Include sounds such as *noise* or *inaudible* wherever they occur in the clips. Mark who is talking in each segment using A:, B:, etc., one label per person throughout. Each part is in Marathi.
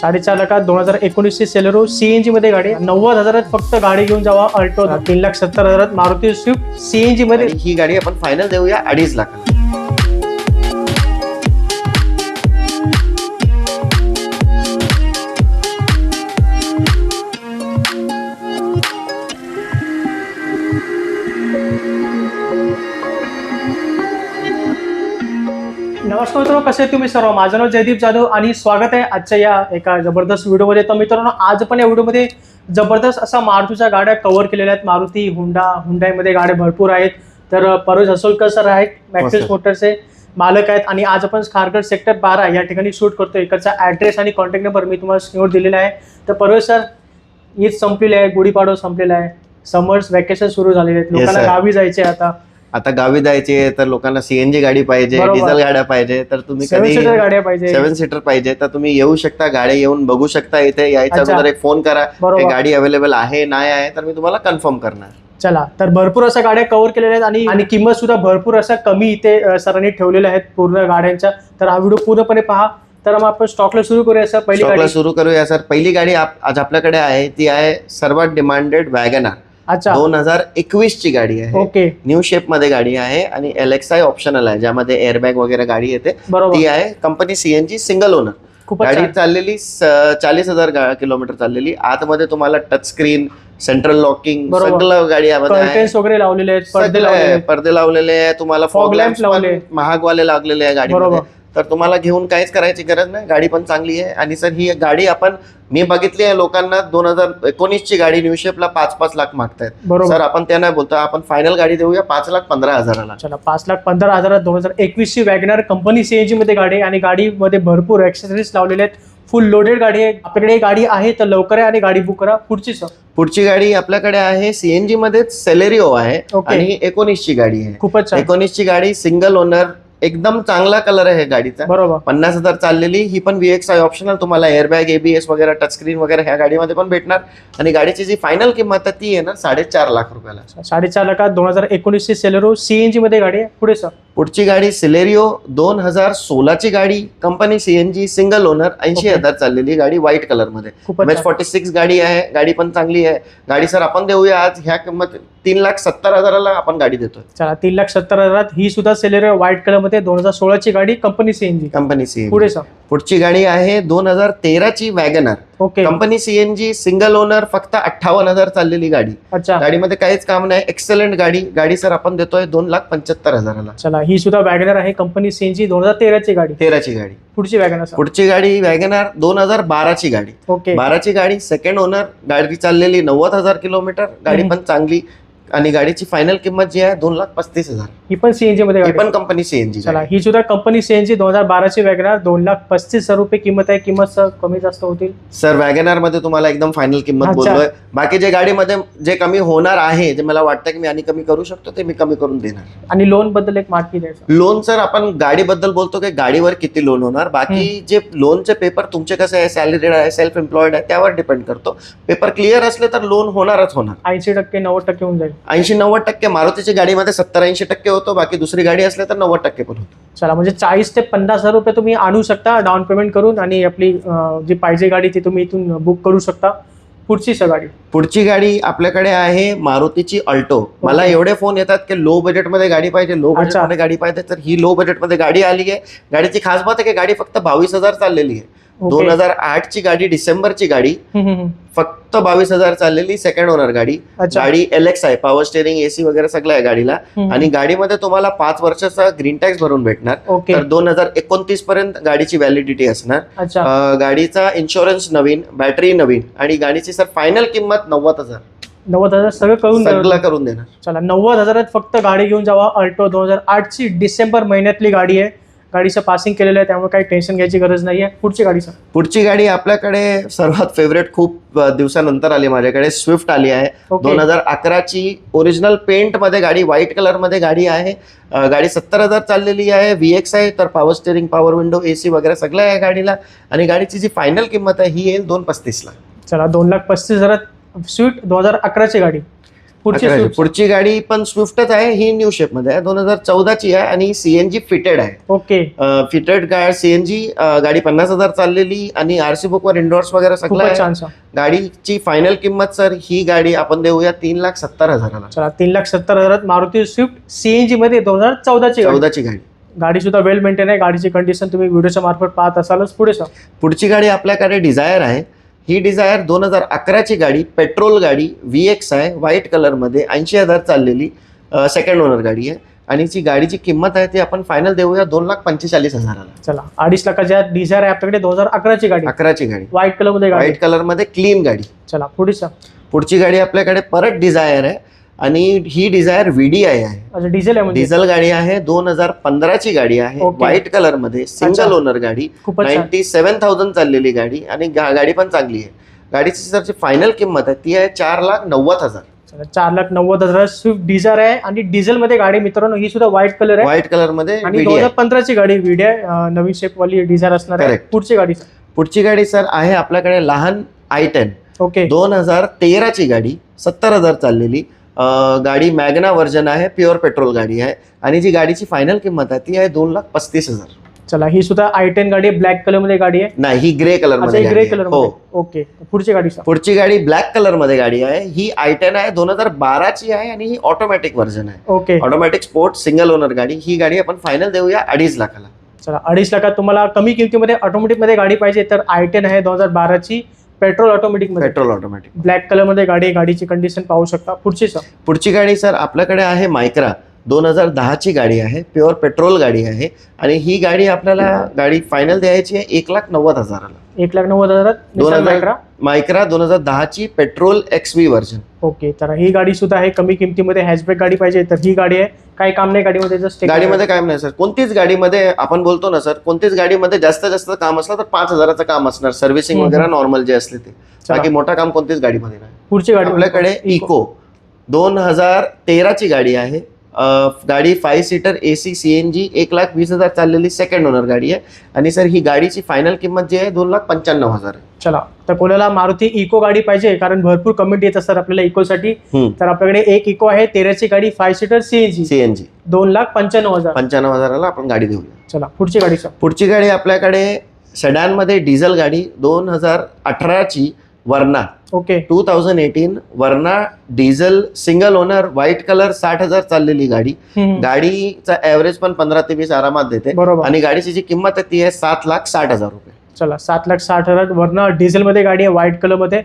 A: साडेचार लाखात दोन हजार एकोणीसची सेलेरो सीएनजी मध्ये गाडी नव्वद हजारात फक्त गाडी घेऊन जावा अल्टो तीन लाख सत्तर हजारात मारुती स्विफ्ट सीएनजी मध्ये.
B: ही गाडी आपण फायनल देऊया अडीच लाख
A: नमस्कार मित्रांनो कसे आहेत तुम्ही सर्व? माझं नाव जयदीप जाधव आणि स्वागत आहे आजच्या या एका जबरदस्त व्हिडिओमध्ये. तर मित्रांनो आज पण या व्हिडिओमध्ये जबरदस्त असा मारुतीच्या गाड्या कव्हर केलेल्या आहेत. मारुती हुंडा हुंडाईमध्ये गाड्या भरपूर आहेत. तर परोज हसोलकर सर आहेत मॅक्सिस. मोटरचे मालक आहेत आणि आज आपण खारगड सेक्टर बारा या ठिकाणी शूट करतो इकडचा ऍड्रेस आणि कॉन्टॅक्ट नंबर मी तुम्हाला स्क्रीनवर दिलेला आहे. तर परोज सर ईद संपलेली आहे गुढीपाडवा संपलेला आहे. समर्स वॅकेशन सुरू झालेले आहेत. लोकांना. गावी जायचे आता.
B: आता गावी जायचे तर लोकांना सीएनजी गाडी पाहिजे
A: बरोबर.
B: डिझेल गाड्या पाहिजे तर तुम्ही
A: सेव्हन
B: कधी
A: सीटर गाड्या पाहिजे.
B: सेव्हन सीटर पाहिजे. तर तुम्ही येऊ शकता गाड्या येऊन बघू शकता इथे. यायच्या
A: अच्छा.
B: अगोदर एक फोन करा हे गाडी अवेलेबल आहे नाही आहे तर मी तुम्हाला कन्फर्म करणार.
A: चला तर भरपूर अशा गाड्या कव्हर केलेल्या आहेत आणि आणि किंमत सुद्धा भरपूर अशा कमी इथे अ, सरांनी ठेवलेल्या आहेत पूर्ण गाड्यांच्या. तर हा व्हिडिओ पूर्णपणे पहा. तर मग आपण स्टॉकला सुरू करूया सर. पहिली
B: स्टॉकला
A: गाडी.
B: सुरू करूया सर. पहिली गाडी आप- आज आपल्याकडे आहे. ती आहे सर्वात डिमांडेड वॅगनार
A: अच्छा
B: दोन हजार एकवीस ची गाडी आहे
A: ओके
B: न्यू शेपमध्ये गाडी आहे आणि एल एक्स आय ऑप्शनल आहे ज्यामध्ये एअरबॅग वगैरे गाडी येते ती आहे कंपनी सीएनजी सिंगल ओनर गाडी. चाललेली चाळीस हजार किलोमीटर चाललेली आतमध्ये तुम्हाला टच स्क्रीन सेंट्रल लॉकिंग. सगळं गाडी
A: वगैरे लावलेले आहेत पडदे लावलेले
B: आहे. तुम्हाला फॉग लॅम्प
A: लावले.
B: महागवाले लागलेले आहे. गाडीमध्ये तर तुम्हाला घेऊन काहीच करायची गरज नाही. गाडी पण चांगली आहे. आणि सर ही गाडी आपण मी बघितली आहे लोकांना दोन हजार एकोणीस ची गाडी न्यू शेपला पाच पाच लाख मागतायत.
A: बरोबर.
B: सर आपण त्या नाही बोलतो आपण फायनल गाडी देऊया पाच लाख पंधरा हजाराला.
A: चला पाच लाख पंधरा हजारात दोन हजार एकवीस ची वॅगनर कंपनी सीएनजी मध्ये गाडी आणि गाडीमध्ये भरपूर ऍक्सेसरीज लावलेले आहेत. फुल लोडेड गाडी आहे. आपल्याकडे गाडी आहे तर लवकर आहे आणि गाडी बुक करा. पुढची सर
B: पुढची गाडी आपल्याकडे आहे सीएनजी मध्येच सेलेरिओ आहे. आणि एकोणीस ची गाडी आहे.
A: खूपच छान.
B: एकोणीस ची गाडी सिंगल ओनर एकदम चांगला कलर आहे गाडीचा.
A: बरोबर.
B: पन्नास हजार चाललेली ही पण व्हीएक्स आय ऑप्शनल तुम्हाला एअरबॅग एबीएस वगैरे टच स्क्रीन वगैरे ह्या गाडीमध्ये पण भेटणार. आणि गाडीची जी फायनल किंमत आहे ती आहे ना साडेचार लाख रुपयाला.
A: साडेचार लाखात दोन हजार एकोणीसची सेलेरो सीएनजी मध्ये गाडी आहे. पुढे सर
B: पुढची गाडी सिलेरिओ दोन हजार सोळाची गाडी. कंपनी सीएनजी सिंगल ओनर ऐंशी. हजार चाललेली गाडी व्हाईट
A: कलरमध्ये.
B: फॉर्टी सिक्स गाडी आहे गाडी पण चांगली आहे. गाडी सर आपण देऊया आज ह्या किंमत तीन लाख सत्तर हजाराला आपण गाडी देतोय.
A: तीन लाख सत्तर हजारात ही सुद्धा सेलेरो व्हाईट कलर मध्ये दोन हजार सोळाची गाडी कंपनी सीएनजी
B: कंपनी सीएनजी
A: पुढे सर
B: पुढची गाडी आहे दोन हजार तेराची WagonR
A: okay
B: company CNG single owner फक्त अठ्ठावन्न हजार चाललेली गाडी.
A: अच्छा.
B: गाडीमध्ये काहीच काम नाही. एक्सलेंट गाडी. गाडी सर आपण देतोय दोन लाख पंच्याहत्तर हजाराला.
A: चला ही सुद्धा वॅगनर आहे. कंपनी सीएनजी दोन हजार तेराची गाडी.
B: तेराची गाडी.
A: पुढची वॅगनर सर
B: पुढची गाडी वॅगनार दोन हजार बाराची गाडी.
A: ओके
B: बाराची गाडी सेकंड ओनर गाडी चाललेली नव्वद हजार किलोमीटर. गाडी. पण चांगली. आणि गाडीची फायनल किंमत जी आहे दोन लाख पस्तीस हजार.
A: ही पण सीएनजी मध्ये
B: ही
A: गाडी
B: पण कंपनी सीएनजी
A: चला ही सुद्धा कंपनी सीएनजी दोन हजार बाराची वॅगनर दोन लाख पस्तीस हजार रुपये किंमत आहे. किंमत सर कमी जास्त होतील?
B: सर वॅगनारमध्ये तुम्हाला एकदम फायनल किंमत
A: अच्छा.
B: बोललोय. बाकी जे गाडीमध्ये जे कमी होणार आहे जे मला वाटतं की मी आणि कमी करू शकतो ते मी कमी करून देणार.
A: आणि लोनबद्दल एक माहिती द्यायचं.
B: लोन सर आपण गाडीबद्दल बोलतो की गाडीवर किती लोन होणार? बाकी जे लोनचे पेपर तुमचे कसे आहे सॅलरीड आहे सेल्फ एम्प्लॉईड आहे त्यावर डिपेंड करतो. पेपर क्लिअर असले तर लोन होणारच होणार.
A: ऐंशी टक्के नव्वद टक्के होऊन जाईल.
B: ऐंशी नव्वद टक्के मारुतीच्या गाडीमध्ये सत्तर ऐंशी टक्के होतो बाकी दुसरी गाडी असली तर नव्वद टक्के पण होतो.
A: चला म्हणजे चाळीस ते पन्नास हजार रुपये तुम्ही आणू शकता डाऊन पेमेंट करून आणि आपली अं, जी पाहिजे गाडी ती तुम्ही इथून बुक करू शकता. पुढची सर गाडी.
B: पुढची गाडी आपल्याकडे आहे मारुतीची अल्टो. मला. एवढे फोन येतात की लो बजेटमध्ये गाडी पाहिजे लो
A: अच्छा.
B: बजेटमध्ये गाडी पाहिजे तर ही लो बजेटमध्ये गाडी आली आहे. गाडीची खास बात आहे की गाडी फक्त बावीस हजार चाललेली आहे. दोन हजार आठ ची गाडी डिसेंबरची गाडी. फक्त बावीस हजार चाललेली सेकंड ओनर गाडी. गाडी एल एक्स आहे पॉवर स्टेरिंग एसी वगैरे सगळं आहे गाडीला. आणि गाडीमध्ये तुम्हाला पाच वर्षाचा ग्रीन टॅक्स भरून भेटणार. तर दोन हजार एकोणतीस पर्यंत गाडीची व्हॅलिडिटी असणार. गाडीचा इन्शुरन्स नवीन बॅटरी नवीन आणि गाडीची सर फायनल किंमत नव्वद हजार.
A: नव्वद हजार सगळं करून
B: सगळं. करून देणार.
A: चला नव्वद हजारात फक्त गाडी घेऊन जावा. अल्टो दोन हजार आठची डिसेंबर महिन्यातली गाडी आहे. गाडीचं पासिंग केलेलं आहे त्यामुळे काही टेन्शन घ्यायची गरज नाही आहे पुढची गाडी सर
B: पुढची गाडी आपल्याकडे सर्वात फेवरेट खूप दिवसानंतर आली माझ्याकडे स्विफ्ट आली आहे. दोन हजार अकराची ओरिजिनल पेंटमध्ये गाडी व्हाईट कलरमध्ये गाडी आहे. गाडी सत्तर हजार चाललेली आहे. व्ही एक्स आहे तर power steering power window AC वगैरे सगळं आहे गाडीला. आणि गाडीची जी फायनल किंमत आहे ही येईल दोन पस्तीसला.
A: चला दोन लाख पस्तीस हजारात स्वीट दोन हजार अकराची गाडी. पुढची
B: अकराशे.
A: Swift.
B: पुढची गाडी पण स्विफ्टच आहे ही न्यू शेपमध्ये आहे. दोन हजार चौदाची आहे आणि सीएनजी फिटेड आहे.
A: ओके.
B: फिटेड गाडी सीएनजी गाडी पन्नास हजार चाललेली आणि आरसी बुक वर इंडोर्स वगैरे सगळं
A: खूपच
B: आहे.
A: छान सर
B: गाडीची फायनल किंमत सर ही गाडी आपण देऊया तीन लाख सत्तर हजाराला.
A: चला तीन लाख सत्तर हजारात मारुती स्विफ्ट सीएनजी मध्ये दोन हजार चौदाची
B: चौदाची गाडी.
A: गाडी सुद्धा वेल मेंटेन आहे. गाडीची कंडिशन तुम्ही व्हिडिओच्या मार्फत पाहत असालच पुढे सर
B: पुढची गाडी आपल्याकडे डिझायर आहे. ही डिझायर दोन हजार अकराची गाडी पेट्रोल गाडी व्ही एक्स आहे व्हाईट कलरमध्ये ऐंशी हजार चाललेली सेकंड ओनर गाडी आहे. आणि जी गाडीची किंमत आहे ती आपण फायनल देऊया दोन लाख पंचेचाळीस हजाराला.
A: चला अडीच लाखाच्या डिझायर आहे आपल्याकडे दोन हजार अकराची गाडी.
B: अकराची गाडी.
A: व्हाईट कलरमध्ये गाडी.
B: व्हाईट कलरमध्ये क्लीन गाडी.
A: चला पुढे
B: पुढची गाडी आपल्याकडे परत डिझायर आहे. आणि ही डिझायर व्हीडीआय आहे.
A: अच्छा डिझेल आहे म्हणजे?
B: डिझेल गाडी आहे दोन हजार पंधराची गाडी आहे. व्हाईट
A: कलरमध्ये.
B: सिंगल ओनर गाडी नाईन्टी सेव्हन थाउजंड चाललेली गाडी आणि गाडी पण चांगली आहे. गाडीची सर जी फायनल किंमत आहे ती आहे चार लाख नव्वद हजार.
A: चार लाख नव्वद हजार. स्विफ्ट डिझायर आहे आणि डिझेल मध्ये गाडी मित्रांनो ही सुद्धा व्हाईट कलर आहे.
B: व्हाईट कलरमध्ये
A: आणि दोन
B: आहे.
A: हजार पंधराची गाडी व्हिडी आहे नवीन शेप वाली डिझायर असणार आहे. पुढची गाडी
B: पुढची गाडी सर आहे आपल्याकडे लहान आय टेन
A: ओके.
B: दोन हजार तेराची गाडी सत्तर हजार चाललेली. गाडी मॅग्ना व्हर्जन आहे प्युअर पेट्रोल गाडी आहे आणि जी गाडीची फायनल किंमत आहे ती आहे दोन लाख पस्तीस हजार.
A: चला ही सुद्धा आय टेन गाडी ब्लॅक कलरमध्ये गाडी आहे?
B: नाही ही ग्रे कलरमध्ये
A: ग्रे
B: आहे.
A: कलर
B: हो.
A: ओके पुढची गाडी
B: पुढची गाडी ब्लॅक कलरमध्ये गाडी आहे ही आय टेन आहे दोन हजार बाराची आहे आणि ही ऑटोमॅटिक व्हर्जन आहे.
A: Okay.
B: Automatic sport single owner गाडी ही गाडी आपण फायनल देऊया अडीच लाखाला.
A: चला अडीच लाखात तुम्हाला कमी किमतीमध्ये ऑटोमॅटिकमध्ये गाडी पाहिजे तर आय टेन आहे दोन हजार बाराची. पेट्रोल ऑटोमॅटिकमध्ये.
B: पेट्रोल ऑटोमॅटिक
A: ब्लॅक कलरमध्ये गाडी गाडीची कंडिशन पाहू शकता. पुढची सर
B: पुढची गाडी सर आपल्याकडे आहे मायक्रा दोन हजार दहाची गाडी आहे प्युअर पेट्रोल गाडी आहे आणि ही गाडी आपल्याला गाडी फायनल द्यायची आहे एक लाख नव्वद हजाराला.
A: एक लाख नव्वद हजारात
B: दोन हजार-. मायक्रा दोन हजार दहाची petrol X V version
A: okay तर ही गाडी सुद्धा आहे कमी किमतीमध्ये हॅचबॅक गाडी पाहिजे तर ही गाडी आहे. काही काम नाही गाडीमध्ये जस्ट
B: गाडीमध्ये काय नाही सर कोणतीच गाडीमध्ये आपण बोलतो ना सर कोणतीच गाडीमध्ये जास्त जास्त काम असलं तर पाच हजाराचं काम असणार. सर्व्हिसिंग. वगैरे नॉर्मल जे असले ते. बाकी मोठं काम कोणतीच गाडीमध्ये नाही.
A: पुढची गाडी
B: आपल्याकडे इको दोन हजार तेराची गाडी आहे. गाडी five seater A C C N G एक लाख वीस हजार चाललेली सेकंड ओनर गाडी आहे. आणि सर ही गाडीची फायनल किंमत जी आहे दोन लाख पंच्याण्णव हजार आहे.
A: चला तर कोणाला मारुती इको गाडी पाहिजे कारण भरपूर कमेंट येत असतात आपल्याला इकोसाठी. तर आपल्याकडे एक इको आहे तेराची गाडी five seater CNG
B: C N G
A: दोन लाख पंच्याण्णव हजार.
B: पंच्याण्णव हजाराला आपण गाडी देऊया.
A: चला पुढची गाडी सर
B: पुढची गाडी आपल्याकडे सेडॅनमध्ये डिझेल गाडी दोन हजार अठराची Verna
A: okay
B: two thousand eighteen Verna diesel single owner white colour साठ हजार चाललेली गाडी. गाडीचा ॲव्हरेज पण पंधरा ते वीस आरामात देते.
A: बरोबर.
B: आणि गाडीची जी किंमत आहे ती आहे सात लाख साठ हजार रुपये.
A: चला सात लाख साठ हजार. वरनं डिझेल मध्ये गाडी आहे व्हाईट कलरमध्ये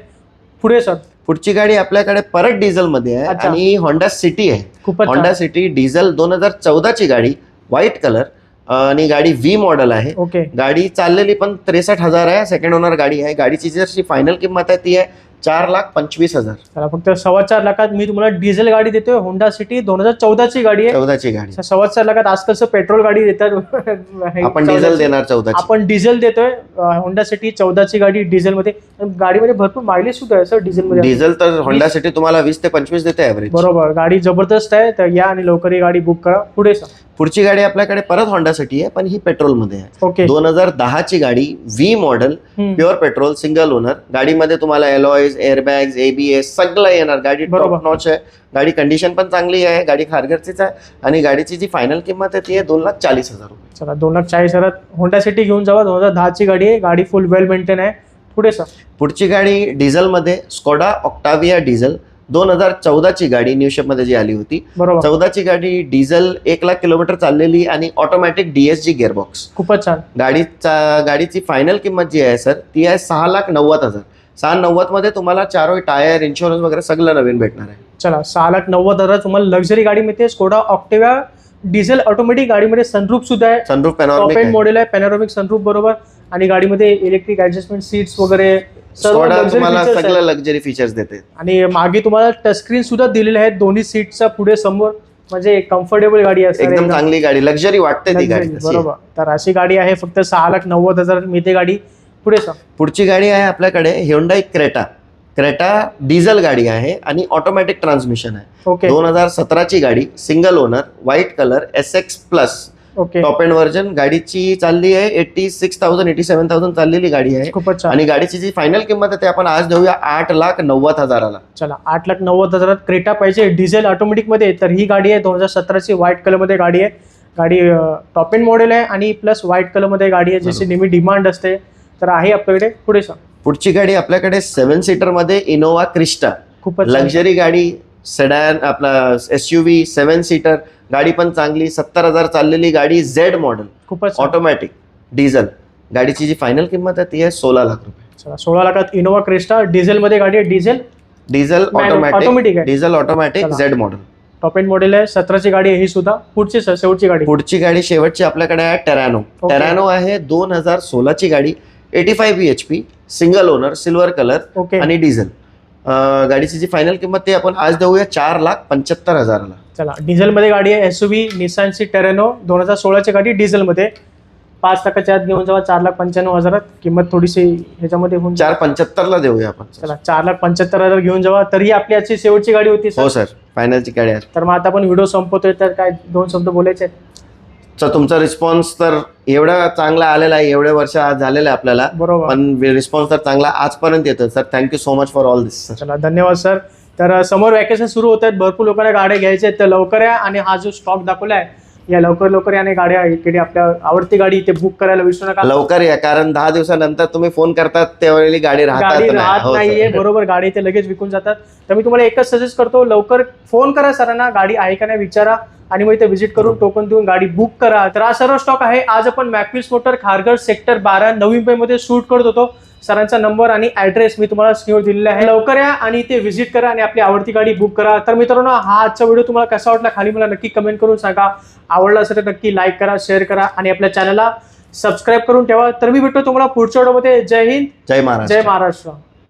A: पुढे सर.
B: पुढची गाडी आपल्याकडे परत डिझेल मध्ये आहे. आणि होंडा सिटी आहे. होंडा सिटी डिझेल दोन हजार चौदाची गाडी व्हाईट कलर आणि गाडी व्ही मॉडेल आहे.
A: ओके.
B: गाडी चाललेली पण त्रेसष्ट हजार आहे. सेकंड ओनर गाडी आहे. गाडीची जशी फायनल किंमत आहे ती आहे चार लाख पंचवीस हजार.
A: फक्त सव्वा चार लाखात मी तुम्हाला डिझेल गाडी देतोय होंडा सिटी दोन हजार चौदाची गाडी आहे.
B: चौदाची गाडी.
A: सव्वा चार लाखात आजकालचं पेट्रोल गाडी देतात. *laughs*
B: आपण डिझेल देणार चौदाची.
A: आपण डिझेल देतोय होंडा सिटी चौदाची गाडी डिझेल मध्ये आणि गाडीमध्ये भरपूर मायलेज सुद्धा आहे सर डिझेल मध्ये
B: डिझेल तर होंडा सिटी तुम्हाला वीस ते पंचवीस देते ॲव्हरेज
A: बरोबर गाडी जबरदस्त आहे. तर या आणि लवकर ही गाडी बुक करा. पुढे सर.
B: पुढची गाडी आपल्याकडे परत होंडा सिटी आहे पण ही पेट्रोलमध्ये आहे.
A: ओके
B: दोन हजार दहाची गाडी V model
A: hmm.
B: Pure petrol single owner गाडीमध्ये तुम्हाला एलॉईज एअरबॅग्स एबीएस सगळं येणार. गाडी. टॉप नॉच आहे. गाडी कंडिशन पण चांगली आहे. गाडी खारघरचीच आहे. आणि गाडीची जी फायनल किंमत आहे ती आहे दोन लाख चाळीस हजार रुपये.
A: चला दोन लाख चाळीस हजारात होंडा सिटी घेऊन जावा. दोन हजार दहाची गाडी आहे. गाडी फुल वेल मेंटेन आहे. पुढे सर
B: पुढची गाडी डिझेलमध्ये स्कोडा ऑक्टाविया डिझेल दोन हजार चौदाची गाडी न्यू मध्ये जी आली होती.
A: बरोबर.
B: चौदाची गाडी डिझेल एक लाख किलोमीटर चाललेली आणि ऑटोमॅटिक डीएसजी गिअरबॉक्स
A: खूपच छान.
B: गाडीचा गाडीची फायनल किंमत जी आहे सर ती आहे सहा लाख नव्वद हजार. सहा नव्वदमध्ये तुम्हाला चारोळी टायर इन्शुरन्स वगैरे सगळं नवीन भेटणार आहे.
A: चला सहा लाख नव्वद हजार तुम्हाला लक्झरी गाडी मिळते. स्कोडा ऑक्टिवा डिझेल ऑटोमॅटिक गाडीमध्ये सनरूफ सुद्धा आहे.
B: सनरूफ पॅनॉर्मिक
A: मॉडेल आहे. पॅनोरॉमिक सनरूफ बरोबर. आणि गाडीमध्ये इलेक्ट्रिक ऍडजस्टमेंट सीट्स वगैरे सर्व
B: स्कोडा
A: luxury
B: तुम्हाला
A: features
B: सगळं
A: आहेत.
B: लक्झरी फीचर्स देते.
A: आणि मागे तुम्हाला टचस्क्रीन सुद्धा दिलेले आहेत. दोन्ही सीटच्या पुढे समोर. म्हणजे कम्फर्टेबल गाडी असणार
B: एकदम
A: एकदम
B: चांगली गाडी. लक्झरी वाटते ती गाडी तशी.
A: बरोबर. तर अशी गाडी आहे. फक्त सहा लाख नव्वद हजार मिळते गाडी. पुढे सर.
B: पुढची गाडी आहे आपल्याकडे हिंडाई क्रेटा क्रेटा डिझेल गाडी आहे आणि ऑटोमॅटिक ट्रान्समिशन आहे.
A: ओके
B: दोन हजार सतराची गाडी single owner white colour S X plus
A: okay
B: top end version गाडीची चालली आहे eighty six thousand eighty seven thousand चाललेली गाडी आहे.
A: खूपच छान.
B: आणि गाडीची जी फायनल किंमत आहे ते आपण आज देऊया आठ लाख नव्वद हजाराला.
A: चला आठ लाख नव्वद हजारात क्रेटा पाहिजे. डिझेल ऑटोमॅटिकमध्ये तर ही गाडी आहे दोन हजार सतराची व्हाईट कलरमध्ये गाडी आहे. गाडी टॉप एंड मॉडेल आहे आणि प्लस व्हाईट कलरमध्ये गाडी आहे जशी नेहमी डिमांड असते. तर आहे आपल्याकडे पुढे सांग
B: पुढची गाडी आपल्याकडे सेव्हन सीटरमध्ये इनोवा क्रिस्टा
A: खूपच छान.
B: लक्झरी गाडी सेडॅन आपला S U V seven seater गाडी पण चांगली सत्तर हजार चाललेली गाडी झेड मॉडेल
A: खूपच.
B: ऑटोमॅटिक डिझेल गाडीची जी फायनल किंमत आहे ती आहे सोळा लाख रुपये
A: सोळा लाखात इनोवा क्रेस्टा डिझेल मध्ये गाडी आहे डिझेल
B: डिझेल ऑटोमॅटिक
A: आहे.
B: Diesel automatic. Z model
A: top end model आहे सतराची गाडी आहे ही सुद्धा पुढची शेवटची गाडी
B: पुढची गाडी शेवटची आपल्याकडे आहे टेरॅनो. टेरॅनो आहे दोन हजार सोळाची गाडी eighty five B H P single owner silver colour
A: okay
B: आणि डिझेल गाडीची जी फायनल किंमत ती आपण आज देऊया चार लाख पंच्याहत्तर हजाराला.
A: चला डिझेल मध्ये गाडी आहे एस व्ही निसानची टेरेनो दोन हजार सोळाची गाडी डिझेल मध्ये पाच लाखाच्या आत घेऊन जावा चार लाख पंच्याण्णव हजारात. किंमत थोडीशी ह्याच्यामध्ये होऊन
B: चार पंच्याहत्तरला देऊया आपण.
A: चला चार लाख पंच्याहत्तर हजार घेऊन जावा. तरी आपली आजची शेवटची गाडी होती
B: हो
A: सर.
B: सर फायनलची गाडी आहे.
A: तर मग आता आपण व्हिडिओ संपवतोय तर काय दोन शब्द बोलायचे? आहेत?
B: तर तुमचा रिस्पॉन्स तर एवढा चांगला आलेला आहे एवढे वर्ष आज झालेलं आहे आपल्याला.
A: बरोबर.
B: पण रिस्पॉन्स तर चांगला आजपर्यंत येतो sir thank you so much for all this sir
A: चला धन्यवाद सर तर समोर वॅकेशन सुरू होत आहेत भरपूर लोकांना गाड्या घ्यायच्या आहेत. तर लवकर या आणि हा जो स्टॉक दाखवला आहे या लवकर लवकर याने गाड्या इकडे आपल्या आवडती गाडी इथे बुक करायला विसरू नका.
B: लवकर या कारण दहा दिवसानंतर तुम्ही फोन करतात त्यावेळी गाडी राहतात
A: गाडी
B: नाही.
A: राहत
B: हो,
A: नाहीये. बरोबर गाडी इथे लगेच विकून जातात. तर मी तुम्हाला एकच सजेस्ट करतो लवकर फोन करा सरांना गाडी आहे का नाही विचारा. आणि मग इथे व्हिजिट करून टोकन देऊन गाडी बुक करा. तर हा सर्व स्टॉक आहे. आज आपण मॅकविल्स मोटर खारघर सेक्टर बारा नवी मुंबईमध्ये शूट करत होतो. सरांचा नंबर आणि ऍड्रेस मी तुम्हाला स्क्रीनवर दिलेला आहे. लवकर या आणि इथे व्हिजिट करा आणि आपली आवडती गाडी बुक करा. तर मित्रांनो हा आजचा व्हिडिओ तुम्हाला कसा वाटला खाली मला नक्की कमेंट करून सांगा. आवडला असेल तर नक्की लाईक करा शेअर करा आणि आपल्या चॅनलला सबस्क्राईब करून ठेवा. तर मी भेटतो तुम्हाला पुढच्या व्हिडिओमध्ये जय हिंद.
B: जय महाराज
A: जय महाराष्ट्र.